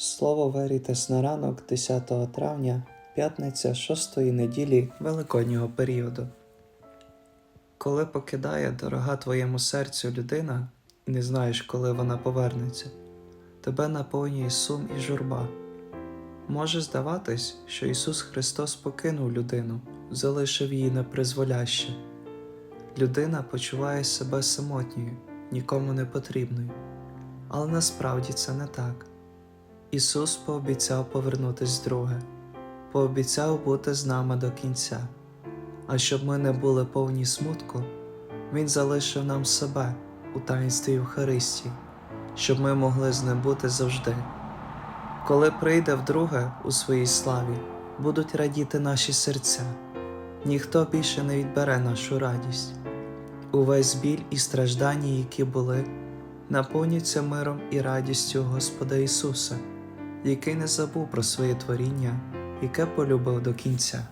Слово Верітес на ранок 10 травня, п'ятниця 6-ї неділі Великоднього періоду. Коли покидає дорога твоєму серцю людина, і не знаєш, коли вона повернеться, тебе наповнює сум і журба. Може здаватись, що Ісус Христос покинув людину, залишив її непризволяще. Людина почуває себе самотньою, нікому не потрібною. Але насправді це не так. Ісус пообіцяв повернутись вдруге, пообіцяв бути з нами до кінця. А щоб ми не були повні смутку, Він залишив нам себе у таїнстві Євхаристії, щоб ми могли з ним бути завжди. Коли прийде вдруге у своїй славі, будуть радіти наші серця, ніхто більше не відбере нашу радість. Увесь біль і страждання, які були, наповняться миром і радістю Господа Ісуса, який не забув про своє творіння, яке полюбив до кінця.